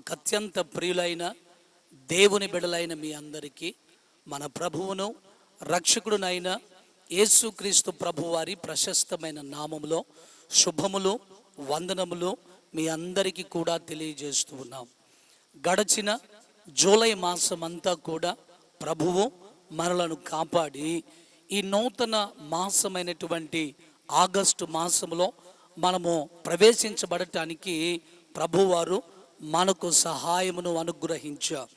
మాకు అత్యంత ప్రియులైన దేవుని బిడలైన మీ అందరికీ మన ప్రభువును రక్షకుడునైన యేసుక్రీస్తు ప్రభువారి ప్రశస్తమైన నామములో శుభములు వందనములు మీ అందరికీ కూడా తెలియజేస్తూ ఉన్నాం. గడచిన జూలై మాసం అంతా కూడా ప్రభువు మనలను కాపాడి ఈ నూతన మాసమైనటువంటి ఆగస్టు మాసంలో మనము ప్రవేశించబడటానికి ప్రభువారు మనకు సహాయమును అనుగ్రహించారు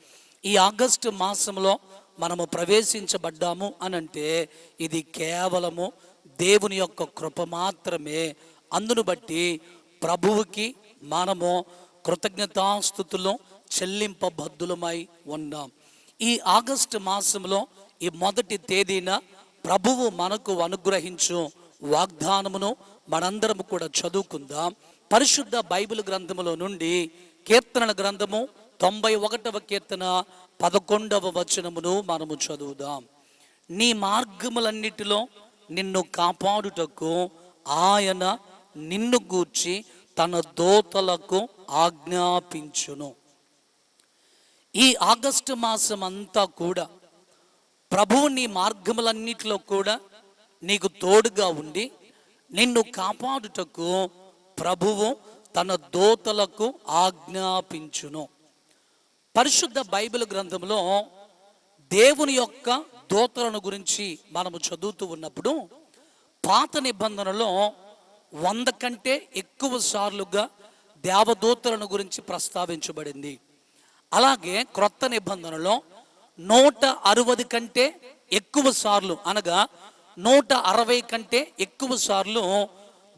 ఈ ఆగస్టు మాసంలో మనము ప్రవేశించబడ్డాము అనంటే ఇది కేవలము దేవుని యొక్క కృప మాత్రమే. అందును బట్టి ప్రభువుకి మనము కృతజ్ఞతాస్థుతులు చెల్లింపబద్దులమై ఉన్నాం. ఈ ఆగస్టు మాసంలో ఈ మొదటి తేదీన ప్రభువు మనకు అనుగ్రహించు వాగ్దానమును మనందరం కూడా చదువుకుందాం. పరిశుద్ధ బైబిల్ గ్రంథములో నుండి కీర్తనల గ్రంథము తొంభై ఒకటవ కీర్తన పదకొండవ వచనమును మనము చదువుదాం. నీ మార్గములన్నిటిలో నిన్ను కాపాడుటకు ఆయన నిన్ను గూర్చి తన దోతలకు ఆజ్ఞాపించును. ఈ ఆగస్టు మాసం అంతా కూడా ప్రభువు నీ మార్గములన్నిటిలో కూడా నీకు తోడుగా ఉండి నిన్ను కాపాడుటకు ప్రభువు తన దోతలకు ఆజ్ఞాపించును. పరిశుద్ధ బైబిల్ గ్రంథంలో దేవుని యొక్క దోతలను గురించి మనము చదువుతూ ఉన్నప్పుడు పాత నిబంధనలో వంద కంటే ఎక్కువ సార్లుగా దేవదూతలను గురించి ప్రస్తావించబడింది. అలాగే క్రొత్త నిబంధనలో నూట అరవది కంటే ఎక్కువ సార్లు అనగా నూట అరవై కంటే ఎక్కువ సార్లు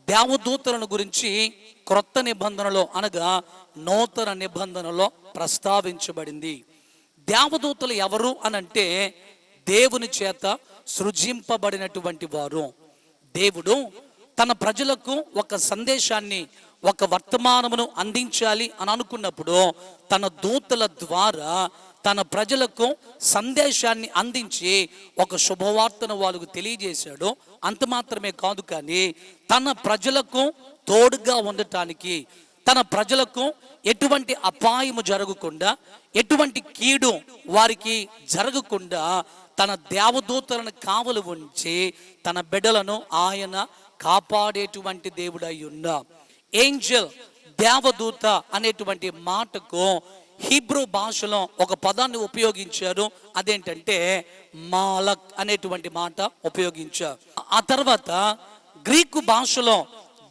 దేవదూతలను గురించి క్రొత్త నిబంధనలో అనగా నూతన నిబంధనలో ప్రస్తావించబడింది. దేవదూతలు ఎవరు అనంటే దేవుని చేత సృజింపబడినటువంటి వారు. దేవుడు తన ప్రజలకు ఒక సందేశాన్ని ఒక వర్తమానమును అందించాలి అని అనుకున్నప్పుడు తన దూతల ద్వారా తన ప్రజలకు సందేశాన్ని అందించి ఒక శుభవార్తను వాళ్ళకు తెలియజేశాడు. అంత మాత్రమే కాదు కానీ తన ప్రజలకు తోడుగా ఉండటానికి తన ప్రజలకు ఎటువంటి అపాయము జరగకుండా ఎటువంటి కీడు వారికి జరగకుండా తన దేవదూతలను కావలు ఉంచి తన బిడ్డలను ఆయన కాపాడేటువంటి దేవుడై ఉన్నా ఏంజల్ దేవదూత అనేటువంటి మాటకు హీబ్రూ భాషలో ఒక పదాన్ని ఉపయోగించారు. అదేంటంటే మాలక్ అనేటువంటి మాట ఉపయోగించారు. ఆ తర్వాత గ్రీకు భాషలో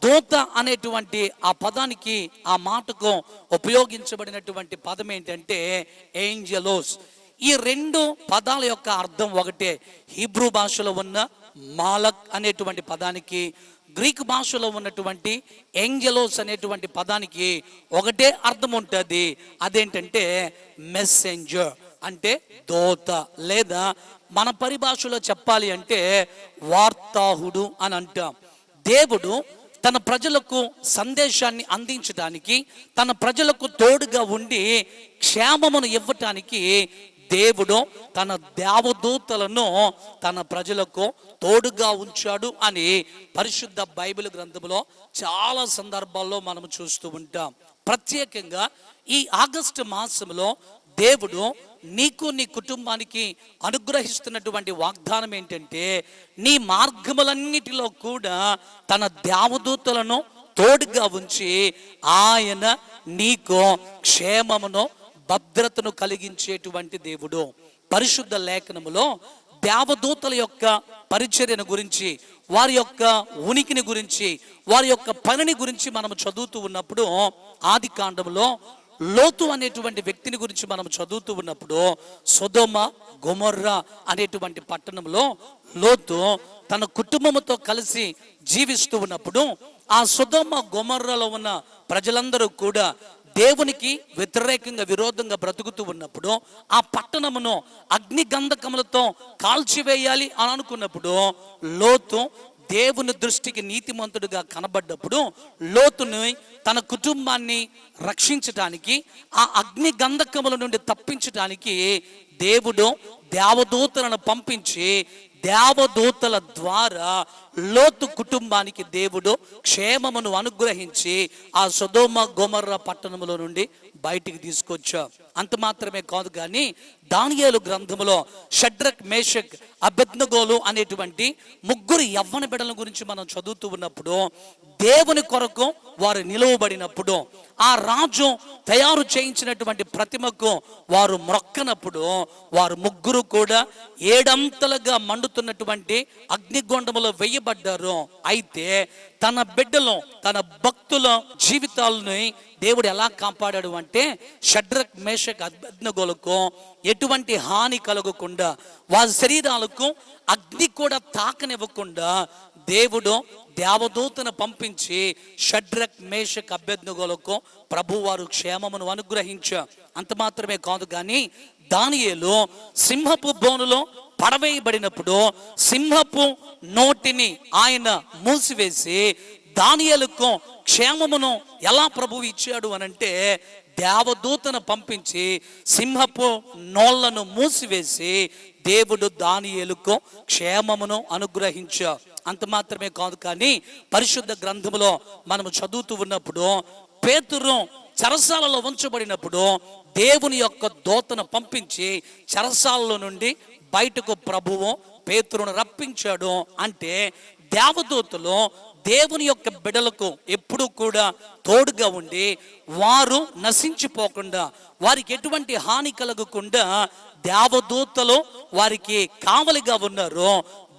దూత అనేటువంటి ఆ పదానికి ఆ మాటకు ఉపయోగించబడినటువంటి పదం ఏంటంటే ఏంజలోస్. ఈ రెండు పదాల యొక్క అర్థం ఒకటే. హీబ్రూ భాషలో ఉన్న మాలక్ అనేటువంటి పదానికి గ్రీక్ భాషలో ఉన్నటువంటి ఏంజలోస్ అనేటువంటి పదానికి ఒకటే అర్థం ఉంటుంది. అదేంటంటే మెస్సెంజర్ అంటే దోత లేదా మన పరిభాషలో చెప్పాలి అంటే వార్తాహుడు అని అంటాం. దేవుడు తన ప్రజలకు సందేశాన్ని అందించడానికి తన ప్రజలకు తోడుగా ఉండి క్షేమమును ఇవ్వటానికి దేవుడు తన దేవదూతలను తన ప్రజలకు తోడుగా ఉంచాడు అని పరిశుద్ధ బైబిల్ గ్రంథంలో చాలా సందర్భాల్లో మనం చూస్తూ ఉంటాం. ప్రత్యేకంగా ఈ ఆగస్టు మాసంలో దేవుడు నీకు నీ కుటుంబానికి అనుగ్రహిస్తున్నటువంటి వాగ్దానం ఏంటంటే నీ మార్గములన్నిటిలో కూడా తన దేవదూతలను తోడుగా ఉంచి ఆయన నీకు క్షేమమును భద్రతను కలిగించేటువంటి దేవుడు. పరిశుద్ధ లేఖనములో దేవదూతల యొక్క పరిచర్యను గురించి వారి యొక్క ఉనికిని గురించి వారి యొక్క పనిని గురించి మనం చదువుతూ ఉన్నప్పుడు ఆది కాండంలో లోతు అనేటువంటి వ్యక్తిని గురించి మనం చదువుతూ ఉన్నప్పుడు సొదోమ గొమర్రా అనేటువంటి పట్టణంలో లోతు తన కుటుంబముతో కలిసి జీవిస్తూ ఉన్నప్పుడు ఆ సుధమ గొమర్రలో ఉన్న ప్రజలందరూ కూడా దేవునికి వ్యతిరేకంగా విరోధంగా బ్రతుకుతూ ఉన్నప్పుడు ఆ పట్టణమును అగ్ని గంధకములతో కాల్చివేయాలి అని అనుకున్నప్పుడు లోతు దేవుని దృష్టికి నీతిమంతుడుగా కనబడ్డప్పుడు లోతుని తన కుటుంబాన్ని రక్షించటానికి ఆ అగ్ని గంధకముల నుండి తప్పించటానికి దేవుడు దేవదూతలను పంపించి దేవదూతల ద్వారా లోతు కుటుంబానికి దేవుడు క్షేమమును అనుగ్రహించి ఆ సుధోమ గోమర్ర పట్టణములో నుండి బయటికి తీసుకొచ్చా అంత మాత్రమే కాదు కానీ దానియాలు గ్రంథములో షడ్రక్ మేషక్ అభెజ్ఞగోలు అనేటువంటి ముగ్గురు యవ్వన బిడల గురించి మనం చదువుతూ ఉన్నప్పుడు దేవుని కొరకు వారు నిలువబడినప్పుడు ఆ రాజు తయారు చేయించినటువంటి ప్రతిమకు వారు మొక్కనప్పుడు వారు ముగ్గురు కూడా ఏడంతలుగా మండుతున్నటువంటి అగ్నిగొండములో వెయ్యబడ్డారు అయితే తన బిడ్డలు తన భక్తుల జీవితాలని దేవుడు ఎలా కాపాడాడు అంటే షడ్రక్ మేషక్ అగ్నిగోలకు ఎటువంటి హాని కలగకుండా వారి శరీరాలకు అగ్ని కూడా తాకనివ్వకుండా దేవుడు దేవదూతను పంపించి షడ్రక్ మేషక్ అభ్యర్థులకు ప్రభువారు క్షేమమును అనుగ్రహించా. అంత మాత్రమే కాదు కానీ దానియేలు సింహపు బోనులో పడవేయబడినప్పుడు సింహపు నోటిని ఆయన మూసివేసి దానియలకు క్షేమమును ఎలా ప్రభువు ఇచ్చాడు అనంటే దేవదూతను పంపించి సింహపు నోళ్ళను మూసివేసి దేవుడు దానియలకు క్షేమమును అనుగ్రహించా. అంత మాత్రమే కాదు కానీ పరిశుద్ధ గ్రంథములో మనము చదువుతూ ఉన్నప్పుడు పేతురు చరసాలలో ఉంచబడినప్పుడు దేవుని యొక్క దోతను పంపించి చరసాలలో నుండి బయటకు ప్రభువు పేతురును రప్పించాడు అంటే దేవదూతలు దేవుని యొక్క బిడలకు ఎప్పుడూ కూడా తోడుగా ఉండి వారు నశించిపోకుండా వారికి ఎటువంటి హాని కలగకుండా దేవదూతలు వారికి కావలిగా ఉన్నారు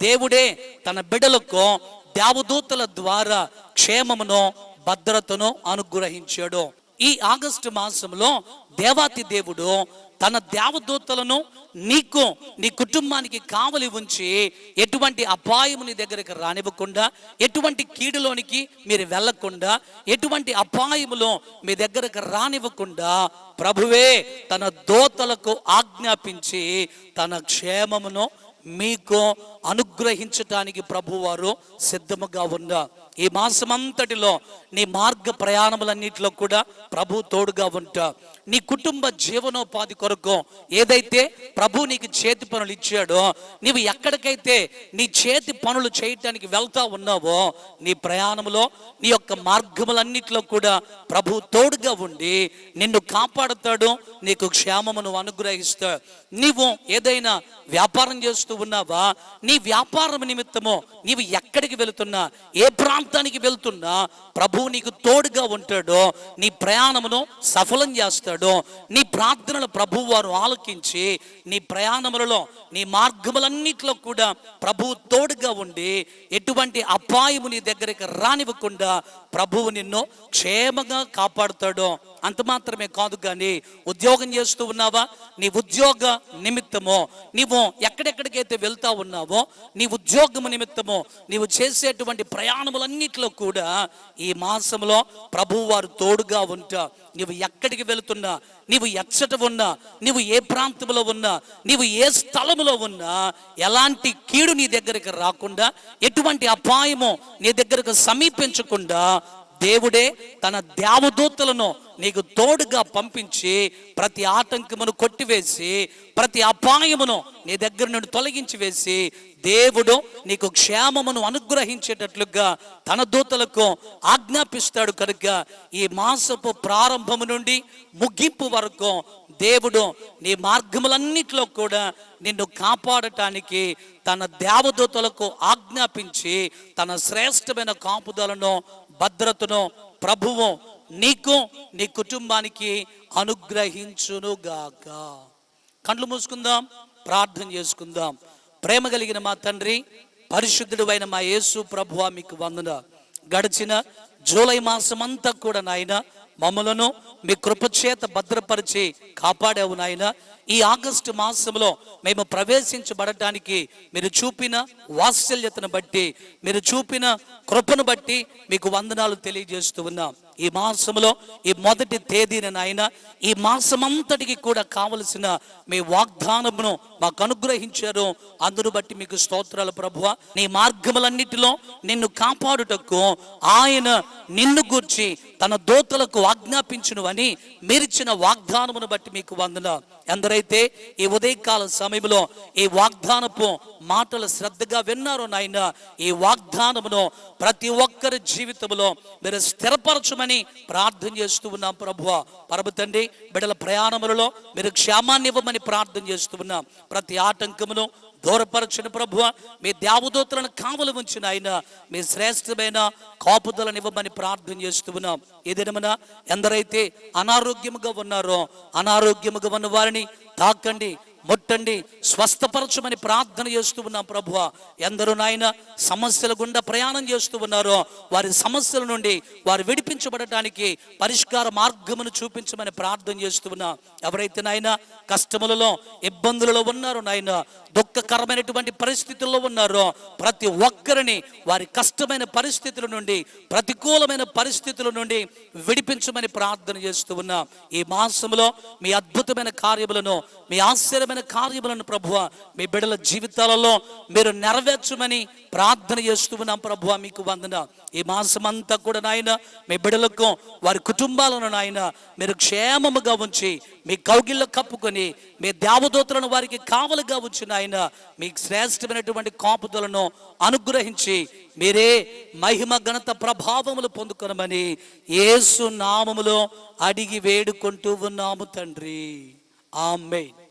దేవుడే తన బిడలకు దేవదూతల ద్వారా క్షేమమును భద్రతను అనుగ్రహించాడు. ఈ ఆగస్టు మాసంలో దేవాతి దేవుడు తన దేవదూతలను నీకు నీ కుటుంబానికి కావలి ఉంచి ఎటువంటి అపాయము నీ దగ్గరికి రానివ్వకుండా ఎటువంటి కీడులోనికి మీరు వెళ్ళకుండా ఎటువంటి అపాయములో మీ దగ్గరకు రానివ్వకుండా ప్రభువే తన దోతలకు ఆజ్ఞాపించి తన క్షేమమును మీకు అనుగ్రహించటానికి ప్రభువారు సిద్ధముగా ఉన్నా ఈ మాసమంతటిలో నీ మార్గ ప్రయాణములన్నిటిలో కూడా ప్రభు తోడుగా ఉంటా. నీ కుటుంబ జీవనోపాధి కొరకు ఏదైతే ప్రభు నీకు చేతి పనులు ఇచ్చాడో నీవు ఎక్కడికైతే నీ చేతి పనులు చేయటానికి వెళ్తా ఉన్నావో నీ ప్రయాణంలో నీ యొక్క మార్గములన్నిటిలో కూడా ప్రభు తోడుగా ఉండి నిన్ను కాపాడుతాడు నీకు క్షేమమును అనుగ్రహిస్తాడు నీవు ఏదైనా వ్యాపారం చేస్తూ ఉన్నావా? నీ వ్యాపారం నిమిత్తము నీవు ఎక్కడికి వెళుతున్నా? ఏ ప్రాంతం ప్రాంతానికి వెళ్తున్నా ప్రభువు నీకు తోడుగా ఉంటాడో నీ ప్రయాణమును సఫలం చేస్తాడో నీ ప్రార్థనలు ప్రభువు వారు ఆలకించి నీ ప్రయాణములలో నీ మార్గములన్నిటిలో కూడా ప్రభువు తోడుగా ఉండి ఎటువంటి అపాయము నీ దగ్గరికి రానివ్వకుండా ప్రభువు నిన్ను క్షేమంగా కాపాడుతాడో అంత మాత్రమే కాదు కానీ ఉద్యోగం చేస్తూ ఉన్నావా? నీ ఉద్యోగ నిమిత్తమో నీవు ఎక్కడెక్కడికైతే వెళ్తా ఉన్నావో నీ ఉద్యోగము నిమిత్తమో నీవు చేసేటువంటి ప్రయాణములన్నిటిలో కూడా ఈ మాసంలో ప్రభువారు తోడుగా ఉంటా. నీవు ఎక్కడికి వెళుతున్నా నీవు ఎచ్చట ఉన్నా నీవు ఏ ప్రాంతంలో ఉన్నా నీవు ఏ స్థలములో ఉన్నా ఎలాంటి కీడు నీ దగ్గరికి రాకుండా ఎటువంటి అపాయము నీ దగ్గరకు సమీపించకుండా దేవుడే తన దేవదూతలను నీకు తోడుగా పంపించి ప్రతి ఆటంకమును కొట్టివేసి ప్రతి అపాయమును నీ దగ్గర నుండి తొలగించి వేసి దేవుడు నీకు క్షేమమును అనుగ్రహించేటట్లుగా తన దూతలకు ఆజ్ఞాపిస్తాడు కనుక ఈ మాసపు ప్రారంభము నుండి ముగింపు వరకు దేవుడు నీ మార్గములన్నిటిలో కూడా నిన్ను కాపాడటానికి తన దేవదూతలకు ఆజ్ఞాపించి తన శ్రేష్టమైన కాపుదలను భద్రతను ప్రభువు నీకు నీ కుటుంబానికి అనుగ్రహించునుగాక. కండ్లు మూసుకుందాం ప్రార్థన చేసుకుందాం. ప్రేమ కలిగిన మా తండ్రి పరిశుద్ధుడు అయిన మా యేసు ప్రభువ మీకు వందన. గడిచిన జూలై మాసం అంతా కూడా నాయన మమ్మలను మీ కృపచేత భద్రపరిచి కాపాడావు నాయన. ఈ ఆగస్టు మాసంలో మేము ప్రవేశించబడటానికి మీరు చూపిన వాత్సల్యతను బట్టి మీరు చూపిన కృపను బట్టి మీకు వందనాలు తెలియజేస్తూ ఉన్నాం. ఈ మాసంలో ఈ మొదటి తేదీన నాయన ఈ మాసమంతటికి కూడా కావలసిన మీ వాగ్దానమును మాకు అనుగ్రహించారు. అందును బట్టి మీకు స్తోత్రాలు ప్రభువ. నీ మార్గములన్నిటిలో నిన్ను కాపాడుటకు ఆయన నిన్ను గూర్చి తన దోతలకు ఆజ్ఞాపించును అని మీరిచ్చిన వాగ్దానమును బట్టి మీకు వందన ఎందరైతే ఈ ఉదయకాల సమయంలో ఈ వాగ్దానపు మాటలు శ్రద్ధగా విన్నారో నాయన ఈ వాగ్దానమును ప్రతి ఒక్కరి జీవితంలో మీరు స్థిరపరచమని ప్రార్థన చేస్తూ ఉన్నాం ప్రభు పరమ తండ్రి బిడ్డల ప్రయాణములలో మీరు క్షేమాన్ని ఇవ్వమని ప్రార్థన చేస్తూ ఉన్నాం. ప్రతి ఆటంకమును దూరపరచని ప్రభు మీ దేవదూతలను కావలు ఉంచిన ఆయన మీ శ్రేష్టమైన కాపుదలను ఇవ్వమని ప్రార్థన చేస్తున్నాం. ఈ దినమున ఎందరైతే అనారోగ్యముగా ఉన్నారో అనారోగ్యముగా ఉన్న వారిని తాకండి. ముట్టండి స్వస్థపరచమని ప్రార్థన చేస్తూ ఉన్నాం ప్రభు ఎందరూ నాయన సమస్యల గుండా ప్రయాణం చేస్తూ ఉన్నారో వారి సమస్యల నుండి వారు విడిపించబడటానికి పరిష్కార మార్గమును చూపించమని ప్రార్థన చేస్తూ ఉన్నా. ఎవరైతే నాయన కష్టములలో ఇబ్బందులలో ఉన్నారో నాయన దుఃఖకరమైనటువంటి పరిస్థితుల్లో ఉన్నారో ప్రతి ఒక్కరిని వారి కష్టమైన పరిస్థితుల నుండి ప్రతికూలమైన పరిస్థితుల నుండి విడిపించమని ప్రార్థన చేస్తూ ఉన్నా. ఈ మాసంలో మీ అద్భుతమైన కార్యములను మీ ఆశ్చర్యమైన కార్యములను ప్రభువ మీ బిడ్డల జీవితాలలో మీరు నెరవేర్చమని ప్రార్థన చేస్తూ ఉన్నాం ప్రభువ మీకు వందన. ఈ మాసం అంతా కూడా నాయన మీ బిడ్డలకు వారి కుటుంబాలను నాయన మీరు క్షేమముగా ఉంచి మీ కౌగిల్లో కప్పుకొని మీ దేవదూతలను వారికి కావలుగా ఉంచి నాయన మీ శ్రేష్టమైనటువంటి కాపుదలను అనుగ్రహించి మీరే మహిమ ఘనత ప్రభావములు పొందుకొనమని ఏసు నామములో అడిగి వేడుకుంటూ ఉన్నాము తండ్రి. ఆమెన్.